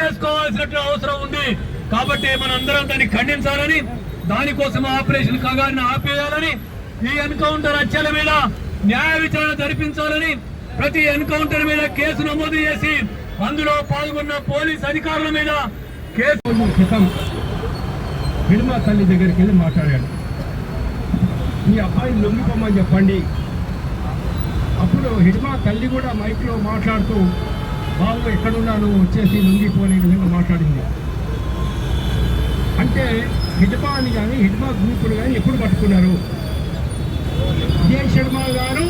చేసుకోవాల్సిన అవసరం ఉంది. కాబట్టి మనందరం దాన్ని ఖండించాలని దానికోసం ఆపరేషన్ కగారిని ఆపేయాలని ఈ ఎన్కౌంటర్ హత్యల మీద న్యాయ విచారణ జరిపించాలని ప్రతి ఎన్కౌంటర్ మీద కేసు నమోదు చేసి అందులో పాల్గొన్న పోలీస్ అధికారుల మీద కేసు రోజుల క్రితం తల్లి దగ్గరికి వెళ్ళి మాట్లాడాడు. మీ అబ్బాయి లొంగిపోమని చెప్పండి. అప్పుడు హిడ్మా తల్లి కూడా మైక్లో మాట్లాడుతూ బాబు నువ్వు వచ్చేసి లొంగిపోని విధంగా మాట్లాడింది. అంటే హిడ్మా అని కానీ హిడ్మా గ్రూపులు కానీ ఎప్పుడు పట్టుకున్నారు? విజయ్ శర్మ గారు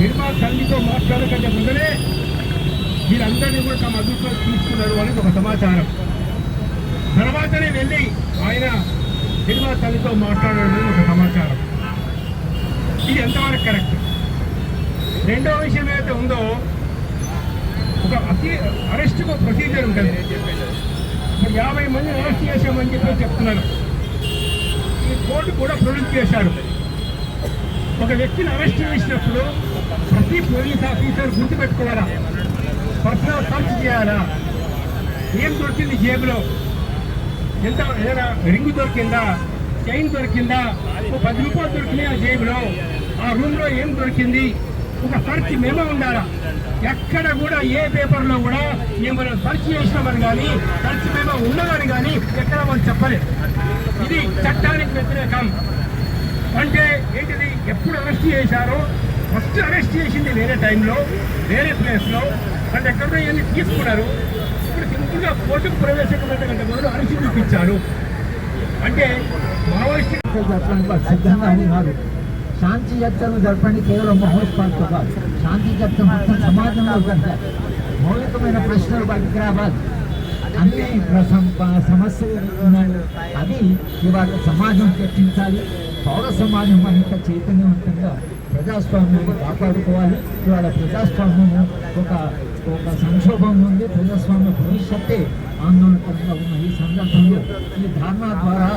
హిడ్మా తల్లితో మాట్లాడకంటే ముందరే వీరందరినీ కూడా తమ అభిప్రాయం తీసుకున్నారు అనేది ఒక సమాచారం. తర్వాతనే వెళ్ళి ఆయన సినిమా తల్లితో మాట్లాడడం ఒక సమాచారం. ఇది ఎంతవరకు కరెక్ట్? రెండో విషయం ఏదైతే ఉందో ఒక అతి అరెస్ట్కు ప్రొసీజర్ ఉంటుంది. ఇప్పుడు యాభై మంది అరెస్ట్ చేశామని చెప్పి చెప్తున్నారు ఈ కోర్టు కూడా ప్రొడ్యూస్ చేశారు. ఒక వ్యక్తిని అరెస్ట్ చేసినప్పుడు ప్రతి పోలీస్ ఆఫీసర్ గుర్తుపెట్టుకోవాలా? పర్సనల్ సర్చ్ చేయాలా? ఏం దొరికింది జేబులో? ఎంత ఏదైనా రింగు దొరికిందా? చైన్ దొరికిందా? పది రూపాయలు దొరికినాయి ఆ జేబులో. ఆ రూమ్లో ఏం దొరికింది? ఒక సర్చ్ మేమే ఉండాలా? ఎక్కడ కూడా ఏ పేపర్లో కూడా మేము ఖర్చు చేసినామని కానీ ఖర్చు మేము ఉన్నామని కానీ ఎక్కడ మనం చెప్పలేదు. ఇది చట్టానికి వ్యతిరేకం. అంటే ఏంటిది? ఎప్పుడు అరెస్ట్ చేశారో ఫస్ట్ అరెస్ట్ చేసింది వేరే టైంలో వేరే ప్లేస్లో అంటే ఎక్కడో ఇవన్నీ తీసుకున్నారు. ఇప్పుడు సింపుల్గా కోర్టుకు ప్రవేశించడం కంటే ముందు అరెస్ట్ చూపించారు. అంటే మావోయిస్ట్ సిద్ధంగా ఉన్నారు. శాంతి చర్చలు జరపండి కేవలం మహోత్సవాలతో కాదు. శాంతి చర్చ మొత్తం సమాజంలో జరగాలి మౌలికమైన ప్రశ్నలు బయటికి రావాలి అన్ని సమస్యలు అది ఇవాళ సమాజం చర్చించాలి. పౌర సమాజం మరింత చైతన్యవంతంగా ప్రజాస్వామ్యాన్ని కాపాడుకోవాలి. ఇవాళ ప్రజాస్వామ్యం ఒక ఒక సంక్షోభం ఉంది. ప్రజాస్వామ్య భవిష్యత్తే ఆందోళనకరంగా ఉన్న ఈ సందర్భంలో ఈ ధర్నా ద్వారా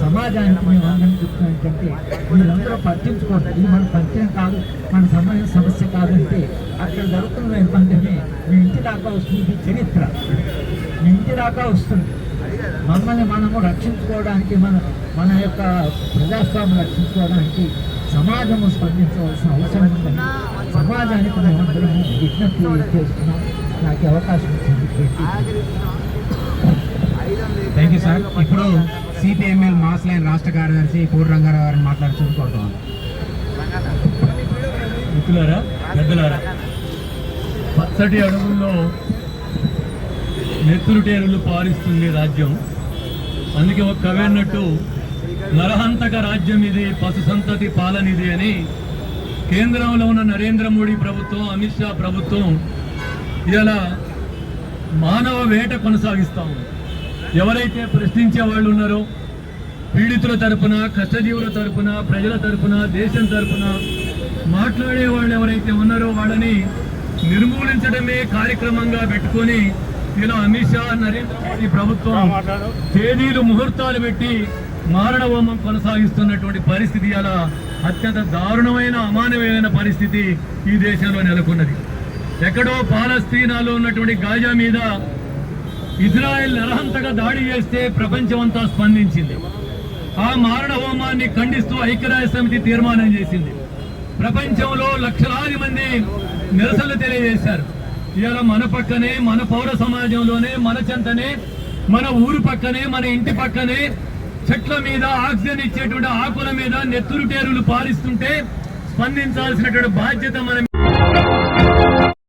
సమాజానికి మేము అందరం చెప్తున్నాం ఏంటంటే మీరందరూ పట్టించుకోండి ఇది మన పరిచయం కాదు మన సమయ సమస్య కాదంటే అక్కడ జరుగుతున్న ఏంటంటే మీ ఇంటి దాకా వస్తుంది చరిత్ర. మీ ఇంటి దాకా వస్తుంది. మమ్మల్ని మనము రక్షించుకోవడానికి మన మన యొక్క ప్రజాస్వామ్యం రక్షించుకోవడానికి సమాజము స్పందించవలసిన అవసరం ఉందని సమాజానికి మేమందరము విజ్ఞప్తి చేస్తున్నాం నాకు అవకాశం ఇచ్చింది థ్యాంక్ యూ సార్ ఇప్పుడు సిపిఎంఎల్ మాస్ లైన్ రాష్ట్ర కార్యదర్శి పూర్ రంగారావు గారిని మాట్లాడుతూ కోరుతున్నాను మిత్రులారా పెద్దలారా పచ్చటి అడవుల్లో నెత్తురుటేరులు పారిస్తుంది రాజ్యం. అందుకే ఒక కవి అన్నట్టు నరహంతక రాజ్యం ఇది పశు సంతతి పాలనిది అని కేంద్రంలో ఉన్న నరేంద్ర మోడీ ప్రభుత్వం అమిత్ షా ప్రభుత్వం ఇలా మానవ వేట కొనసాగిస్తా ఉంది. ఎవరైతే ప్రశ్నించే వాళ్ళు ఉన్నారో పీడితుల తరపున కష్టజీవుల తరపున ప్రజల తరపున దేశం తరపున మాట్లాడే వాళ్ళు ఎవరైతే ఉన్నారో వాళ్ళని నిర్మూలించడమే కార్యక్రమంగా పెట్టుకొని ఇలా అమిత్ షా నరేంద్ర మోడీ ప్రభుత్వం తేదీలు ముహూర్తాలు పెట్టి మారణ హోమం కొనసాగిస్తున్నటువంటి పరిస్థితి అలా అత్యంత దారుణమైన అమానవీయమైన పరిస్థితి ఈ దేశంలో నెలకొన్నది. ఎక్కడో పాలస్తీనాలో ఉన్నటువంటి గాజా మీద ఇజ్రాయెల్ నరహంతగా దాడి చేస్తే ప్రపంచమంతా స్పందించింది. ఆ మారణ హోమాన్ని ఖండిస్తూ ఐక్యరాజ్య సమితి తీర్మానం చేసింది. ప్రపంచంలో లక్షలాది మంది నిరసనలు తెలియజేశారు. ఇవాళ మన పక్కనే మన పౌర సమాజంలోనే మన చెంతనే మన ఊరు పక్కనే మన ఇంటి పక్కనే చెట్ల మీద ఆక్సిజన్ ఇచ్చేటువంటి ఆకుల మీద నెత్తురు టేరులు పాలిస్తుంటే స్పందించాల్సినటువంటి బాధ్యత మన